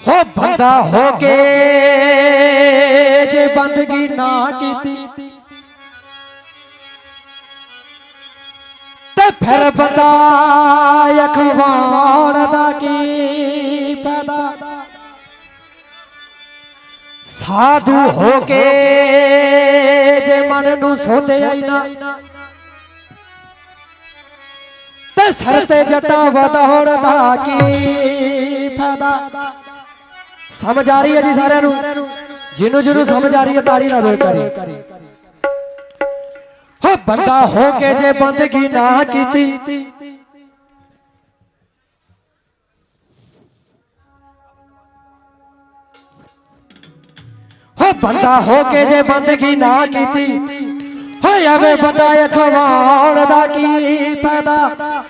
ਹੋ ਬੰਦਾ ਹੋ ਕੇ ਜੇ ਬੰਦਗੀ ਨਾ ਕੀਤੀ ਤੇ ਫਿਰ ਬੰਦਾ ਅਖਵਾਉਣ ਦਾ ਕੀ ਫਾਇਦਾ? ਸਾਧੂ ਹੋ ਕੇ ਜੇ ਮਨ ਨੂੰ ਸੋਧਿਆ ਹੀ ਨਾ। ਤੇ ਸਰ ਤੇ ਜਟਾ ਵਧਾਉਣ ਦਾ ਕੀ ਫਾਇਦਾ? ਸਮਝ ਆ ਰਹੀ ਹੈ ਜੀ ਸਾਰਿਆਂ ਨੂੰ? ਜਿਹਨੂੰ ਜਿਹਨੂੰ ਸਮਝ ਆ ਰਹੀ ਹੈ ਤਾੜੀ ਲਾ ਦਿਓ ਕਰੀ ਹੋ ਬੰਦਾ ਹੋ ਕੇ ਜੇ ਬੰਦਗੀ ਨਾ ਕੀਤੀ। ਹੋ ਬੰਦਾ ਹੋ ਕੇ ਜੇ ਬੰਦਗੀ ਨਾ ਕੀਤੀ। ਹੋਏ ਐਵੇਂ ਬੰਦਾ ਖਵਾਉਣ ਦਾ ਕੀ ਫਾਇਦਾ?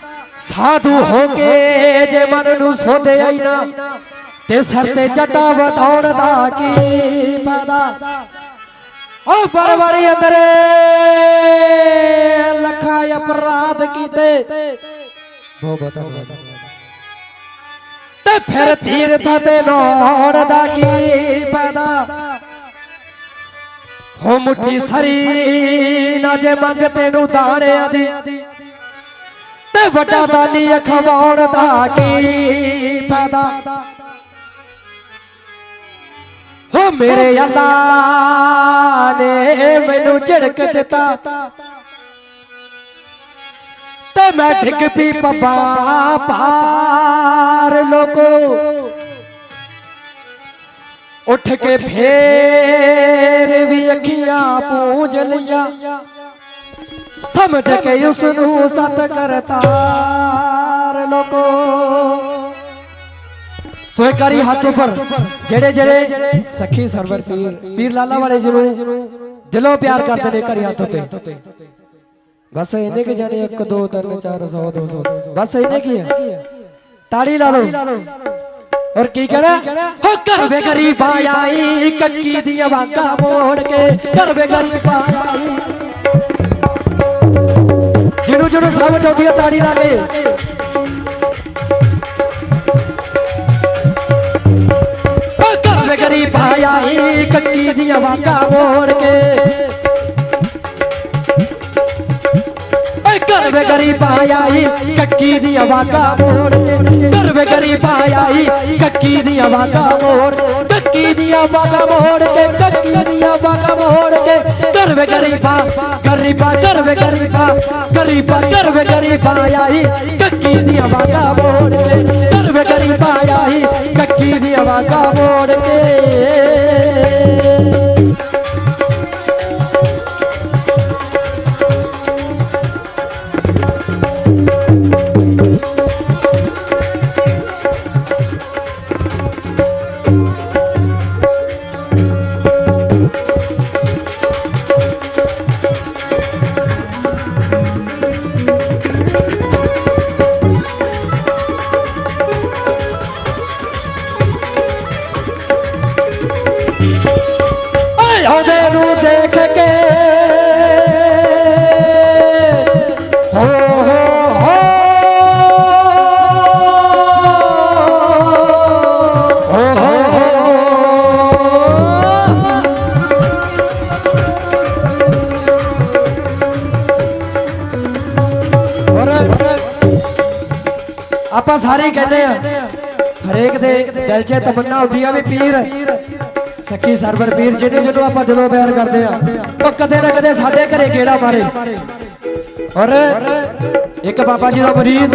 ਸਾਧੂ ਹੋ ਕੇ ਜੇ ਮਨ ਨੂੰ ਸੋਧਿਆ ਹੀ ਨਾ। ਤੇ ਸਰ ਤੇ ਜਟਾ ਵਧਾਉਣ ਦਾ ਕੀ ਫਾਇਦਾ? ਓ ਪਰਵੜੀ ਅੰਦਰ, ਲੱਖਾਂ ਅਪਰਾਧ ਕੀਤੇ। ਬਹੁਤ ਬਹੁਤ ਧੰਨਵਾਦ। ਤੇ ਫਿਰ ਤੀਰਥ ਤੇ ਲੋੜ ਦਾ ਕੀ ਫਾਇਦਾ? ਹੋ ਮੁੱਠੀ ਸਰੀ ਨਾ ਜੇ ਮੰਗ ਤੈਨੂੰ ਦਾਣਿਆਂ ਦੀ। ਤੇ ਵੱਡਾ ਦਾਨੀ ਅਖਵਾਉਣ ਦਾ ਕੀ ਫਾਇਦਾ? ਹੋ ਮੇਰੇ ਅੱਲਾ ਨੇ ਮੈਨੂੰ ਝੜਕ ਦਿੱਤਾ। ਤੇ ਮੈਂ ਡਿੱਗ ਪਈ ਪੱਪਾ ਪਾਰ ਲੋਕੋ। ਉੱਠ ਕੇ ਫੇਰ ਵੀ ਅੱਖੀਆਂ ਪੂੰਝ ਲਿਆ ਸਮਝ ਕੇ ਉਸ ਨੂੰ ਸਤ ਕਰਤਾਰ ਲੋਕੋ। ਸੋ ਇੱਕ ਵਾਰੀ ਹੱਥ ਉੱਪਰ ਜਿਹੜੇ ਜਿਹੜੇ ਸਖੀ ਸਰਵਰ ਪੀਰ ਪੀਰ ਲਾਲਾ ਵਾਲੇ ਜਿਹਨੂੰ ਦਿਲੋਂ ਪਿਆਰ ਕਰਦੇ ਨੇ ਕਰੀ ਹੱਥ ਉੱਤੇ। ਬਸ ਇਹਨੇ ਕਿ ਜਾਣੇ 1 2 3 4 100 200 ਬਸ ਇਹਨੇ ਕੀ ਹੈ ਤਾੜੀ ਲਾ ਲਓ ਔਰ ਕੀ ਕਹਿਣਾ ਹੋ ਘਰ ਵੇ ਗਰੀਬਾਂ ਆਈ ਕੱਕੀ ਦੀਆਂ ਵਾਂਗਾ ਮੋੜ ਕੇ ਘਰ ਵੇ ਗਰੀਬਾਂ ਆਈ। ਜਿਹਨੂੰ ਜਿਹਨੂੰ ਸਮਝ ਆਉਂਦੀ ਹੈ ਤਾੜੀ ਲਾ ਕੇ। ਓ ਘਰ ਵੇ ਗਰੀਬਾਂ ਕੱਕੀ ਦੀਆਂ ਵਾਂਗਾ ਮੋੜ ਕੇ। ਓਏ ਘਰ ਵੇ ਗਰੀਬਾਂ ਆਈ ਕੱਕੀ ਦੀਆਂ ਆਵਾਜ਼ਾਂ ਮੋੜ ਕੇ। ਘਰ ਵੇ ਗਰੀਬਾਂ ਆਈ ਕੱਕੀ ਦੀ ਆਵਾਜ਼ਾਂ ਮੋੜ ਕੱਕੀ ਦੀ ਆਵਾਜ਼ਾਂ ਮੋੜ ਕੇ, ਕੱਕੀ ਦੀ ਆਵਾਜ਼ਾਂ ਮੋੜ ਕੇ। ਘਰ ਵੇ ਗਰੀਬਾਂ ਗਰੀਬਾਂ, ਘਰ ਵੇ ਗਰੀਬਾਂ ਗਰੀਬਾਂ, ਘਰ ਵੇ ਗਰੀਬਾਂ ਆਈ ਕੱਕੀ ਦੀ ਆਵਾਜ਼ਾਂ ਮੋੜ ਕੇ। ਓਏ ਨੂੰ ਦੇਖ ਕੇ। ਹੋ ਹੋ ਹੋ। ਹੋ ਹੋ ਆਪਾਂ ਸਾਰੇ ਕਹਿੰਦੇ ਆ, ਹਰੇਕ ਦੇ ਦਿਲ 'ਚ ਤਮੰਨਾ ਹੁੰਦੀ ਆ ਵੀ ਪੀਰ ਸੱਕੀ ਸਰਵਰ ਪੀਰ ਜਿਹਨੇ ਜਿਹਨੂੰ ਆਪਾਂ ਜਦੋਂ ਪਿਆਰ ਕਰਦੇ ਆ ਉਹ ਕਦੇ ਨਾ ਕਦੇ ਸਾਡੇ ਘਰੇ ਕਿਹੜਾ ਮਾਰੇ। ਔਰ ਇੱਕ ਬਾਬਾ ਜੀ ਦਾ ਮਰੀਦ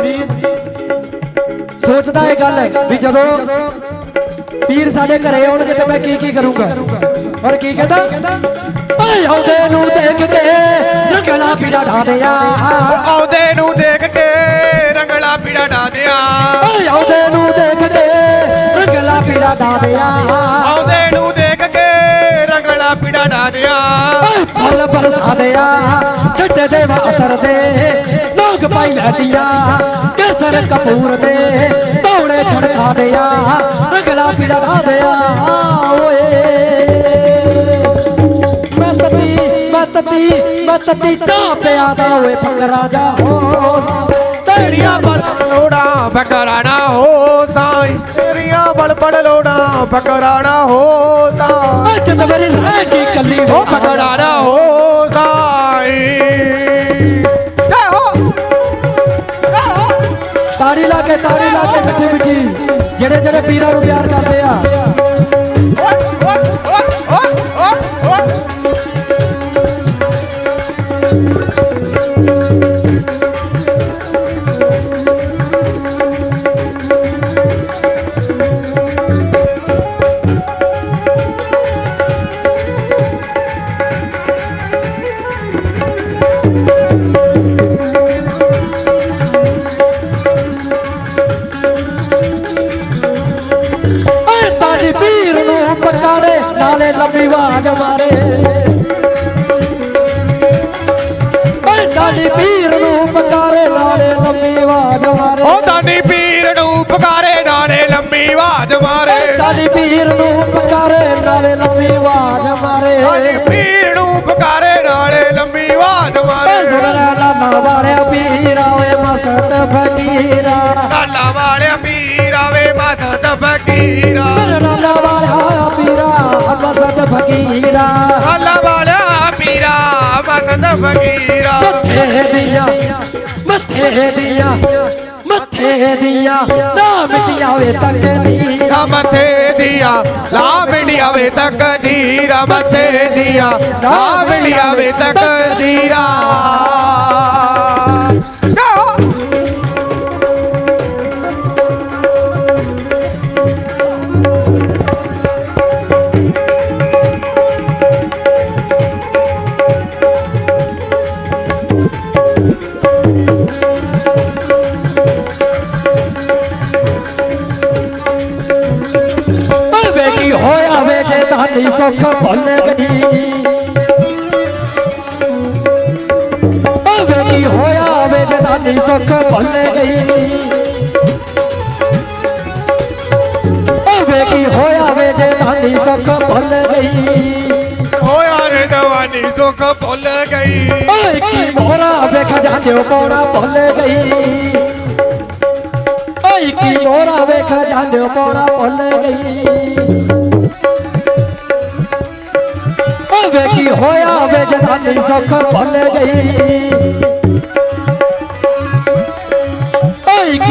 ਸੋਚਦਾ ਇਹ ਗੱਲ ਵੀ ਜਦੋਂ ਪੀਰ ਸਾਡੇ ਘਰੇ ਆਉਣਗੇ ਤੇ ਮੈਂ ਕੀ ਕੀ ਕਰੂੰਗਾ? ਔਰ ਕੀ ਕਹਿੰਦਾ? ਓਏ ਆਉਂਦੇ ਨੂੰ ਦੇਖ ਕੇ ਰੰਗਲਾ ਪੀੜਾ ਢਾਦਿਆ ਆਉਂਦੇ ਨੂੰ ਦੇਖ ਕੇ ਰੰਗਲਾ ਪੀੜਾ ਡਾਦਿਆ ਓਏ ਆਉਂਦੇ ਨੂੰ ਦੇਖ ਕੇ ਰੰਗਲਾ ਪੀੜਾ ਢਾਦਿਆ ਆਉਂਦੇ ਰੰਗਲਾ ਪੀੜਾ ਓਏ ਫਲ ਬਰਸਾ ਦਿਆ ਛੱਡੇ ਦੇ ਵਾਤਰ ਦੇ। ਲੋਕ ਪਾਈ ਲੈਚੀਆਂ ਕੇਸਰ ਕਪੂਰ ਦੇ। ਪੌੜੇ ਛੜਕਾ ਦਿਆ ਰਗਲਾ ਪੀੜਾ ਢਾ ਦਿਆ ਓਏ। ਮੈਂ ਤਤੀ ਮੈਂ ਤਤੀ ਮੈਂ ਤਤੀ ਚਾਹ ਪਿਆ ਦਾ ਓਏ ਫਕਰਾ ਜਾ ਹੋ ਤੇਰੀਆਂ ਬਲ ਲੋੜਾ ਬਕਰਾ ਨਾ ਹੋ ਸਾਈ। ਤੇਰੀਆਂ ਬਲ ਬਲ ਲੋੜਾ। ਉਹ ਪਕੜਾਣਾ ਹੋ ਸਾਈ ਜੈ ਹੋ। ਜੈ ਹੋ। ਤਾੜੀ ਲਾ ਕੇ ਤਾੜੀ ਲਾ ਕੇ ਮਿੱਠੀ ਮਿੱਠੀ। ਜਿਹੜੇ ਜਿਹੜੇ ਪੀਰਾਂ ਨੂੰ ਪਿਆਰ ਕਰਦੇ ਆ। ਓਏ ਓਏ ਓਏ ਓਏ ਓਏ। ਓਏ ਤਾੜੀ ਪੀਰ ਨੂੰ ਪਕਾਰੇ ਨਾਲੇ ਲੰਮੀ ਆਵਾਜ਼ ਮਾਰੇ। ਦਾਨੀ ਪੀਰ ਨੂੰ ਪੁਕਾਰੇ ਨਾਲੇ ਲੰਮੀ ਆਵਾਜ਼ ਮਾਰੇ। ਸੁਣਨਾ ਲਾਲਾ ਵਾਲਿਆ ਪੀਰਾ ਓਏ ਮਸਤ ਫਕੀਰਾ ਲਾਲਾ ਵਾਲਿਆ ਪੀਰ ਆਵੇ ਮਸਤ ਫਕੀਰਾ ਮੇਰੇ ਲਾਲਾ ਵਾਲਿਆ ਪੀਰਾ ਮਸਤ ਫਕੀਰਾ ਲਾਲਾ ਵਾਲਿਆ ਪੀਰਾ ਮਸਤ ਫਕੀਰਾ ਮੱਥੇ ਦੀਆਂ ਮੱਥੇ ਦੀਆਂ ਮੱਥੇ ਦੀਆਂ ਨਾ ਮਿਟਿਆ ਵੇ ਤਕਦੀਰ ਰਾ ਮੱਥੇ ਦੀਆਂ ਲਾਵੜੀਆਂ ਵੇ ਤਕਦੀਰਾ ਮੱਥੇ ਦੀਆਂ ਲਾਵੜੀਆਂ ਵੇ ਤੱਕ ਵੇ ਜੇ ਤਾਨੀ ਸੁੱਖ ਭੁੱਲ ਗਈ। ਵੇ ਕੀ ਹੋਇਆ ਵੇ ਜੇ ਤਾਨੀ ਸੁੱਖ ਭੁੱਲ ਗਈ? ਓ ਯਾਰ ਦਵਾਨੀ ਸੁੱਖ ਭੁੱਲ ਗਈ। ਓਏ ਕੀ ਮੋਰਾ ਵੇ ਖਜ਼ਾਨਿਓ ਕੋਣਾ ਭੁੱਲ ਗਈ? ਓਏ ਕੀ ਮੋਰਾ ਵੇ ਖਜ਼ਾਨਿਓ ਕੋਣਾ ਭੁੱਲ ਗਈ? ਓ ਵੇ ਕੀ ਹੋਇਆ ਵੇ ਜਦਾਨੀ ਸੁੱਖ ਭੁੱਲ ਗਈ?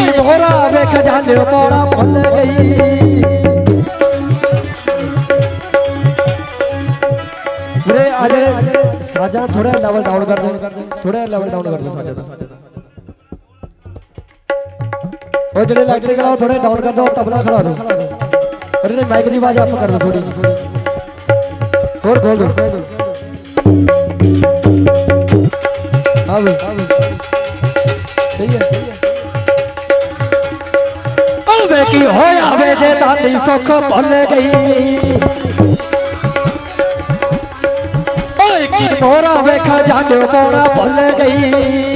ਕੀ ਮੋਰਾ ਵੇ ਖਜ਼ਾਨਿਓ ਕੋਣਾ ਭੁੱਲ ਗਈ। ਵੀਰੇ ਆ ਜਿਹੜੇ ਸਾਜਾਂ ਥੋੜਾ ਲੈਵਲ ਡਾਊਨ ਕਰ ਦੇ ਥੋੜਾ ਲੈਵਲ ਡਾਊਨ ਕਰ ਦੇ ਸਾਜਾਂ ਦਾ ਉਹ ਜਿਹੜੇ ਇਲੈਕਟ੍ਰਿਕਲ ਆ ਥੋੜੇ ਡਾਊਨ ਕਰ ਦੋ ਤਬਲਾ ਖੜਾ ਦੋ ਅਰੇ ਨਹੀਂ ਮਾਈਕ ਦੀ ਆਵਾਜ਼ ਅਪ ਕਰ ਦੋ ਥੋੜੀ ਜਿਹੀ। ਹੋਰ ਖੋਲ ਦੋ ਆ ਵੀ ਕੀ ਹੋਇਆ ਵੇ ਜੇ ਦਾਦੀ ਸੁੱਖ ਭੁੱਲ ਗਈ? ਓਏ ਕੀ ਮੋਰਾ ਵੇਖਾ ਜਾਂਦੇ ਕੋਣਾ ਭੁੱਲ ਗਈ?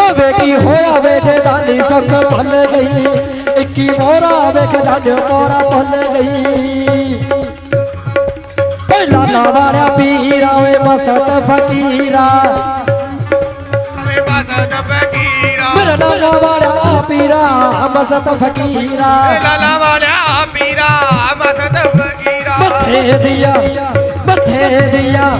ਓ ਵੇ ਕੀ ਹੋਇਆ ਵੇ ਜੇ ਦਾਨੀ ਸੁੱਖ ਭੁੱਲ ਗਈ? ਇੱਕੀ ਮੋਰਾ ਵੇਖ ਜਾਂਦੇ ਕੋਣਾ ਭੁੱਲ ਗਈ? ਓਏ ਲਾਲਾ ਵਾਲਿਆ ਪੀਰਾ ਓਏ ਮਸਤ ਫਕੀਰਾ। ਆਵੇ ਮਸਤ ਫਕੀਰਾ। ਮੇਰਾ ਲਾਲਾ ਵਾਲਿਆ ਪੀਰਾ ਮਸਤ ਫਕੀਰਾ। ਲਾਲਾ ਵਾਲਿਆ ਪੀਰਾ ਮਸਤ ਫਕੀਰਾ। ਮੱਥੇ ਦੀਆਂ ਮੱਥੇ ਦੀਆਂ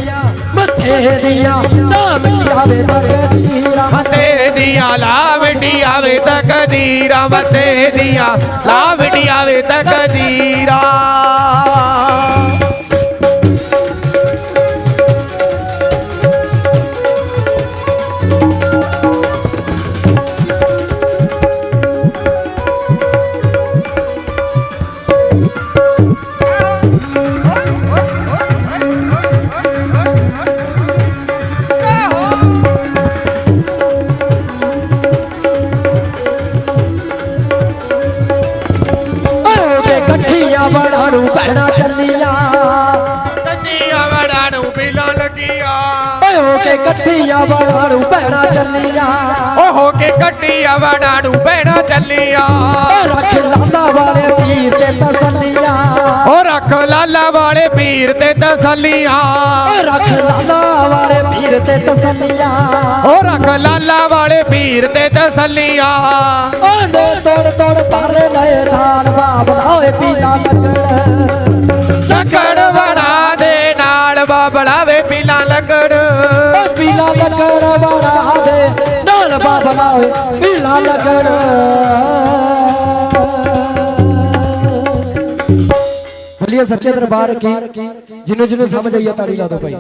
ਮੱਥੇ ਦੀਆਂ ਨਾ ਮਿਲਿਆਵੇ ਤਕਦੀਰਾਂ ਮੱਥੇ ਦੀਆਂ ਲਾਵੜੀਆਂ ਵੇ ਤਕਦੀਰਾ ਮੱਥੇ ਦੀਆਂ ਲਾਵੜੀਆਂ ਵੇ ਤਕਦੀਰਾ ਹੋ ਹੋ ਕੇ ਇਕੱਠੀਆਂ ਬੜਾਂ ਨੂੰ ਭੈਣਾਂ ਚੱਲੀਆਂ। ਉਹ ਹੋ ਕੇ ਕੱਟੀਆਂ ਵੜਾਂ ਨੂੰ ਬਹਿਣਾ ਚੱਲੀਆਂ ਰੱਖ ਲਾਂਦਾ ਵਾਲੇ ਪੀਰ ਤੇ ਤਸੱਲੀਆਂ। ਉਹ ਰੱਖ ਲਾਲਾ ਵਾਲੇ ਪੀਰ ਤੇ ਤਸੱਲੀਆਂ। ਓ ਰੱਖ ਲਾਲਾ ਵਾਲੇ ਪੀਰ ਤੇ ਤਸੱਲੀਆਂ। ਓ ਰੱਖ ਲਾਲਾ ਵਾਲੇ ਪੀਰ ਤੇ ਤਸੱਲੀਆਂ। ਆਂਡੇ ਤੋੜ ਤੋੜ ਪਰ ਲਏ ਧਾਨ ਬਾਬਲਾ ਓਏ ਪੀਲਾ ਲੱਗਣ ਓਏ ਪੀਲਾ ਲੱਗਣ। ਬੋਲੀਏ ਸੱਚੇ ਦਰਬਾਰ ਕੀ, ਜਿਹਨੂੰ ਜਿਹਨੂੰ ਸਮਝ ਆਈਆ ਤਾੜੀ ਲਾ ਦੋ ਭਾਈ।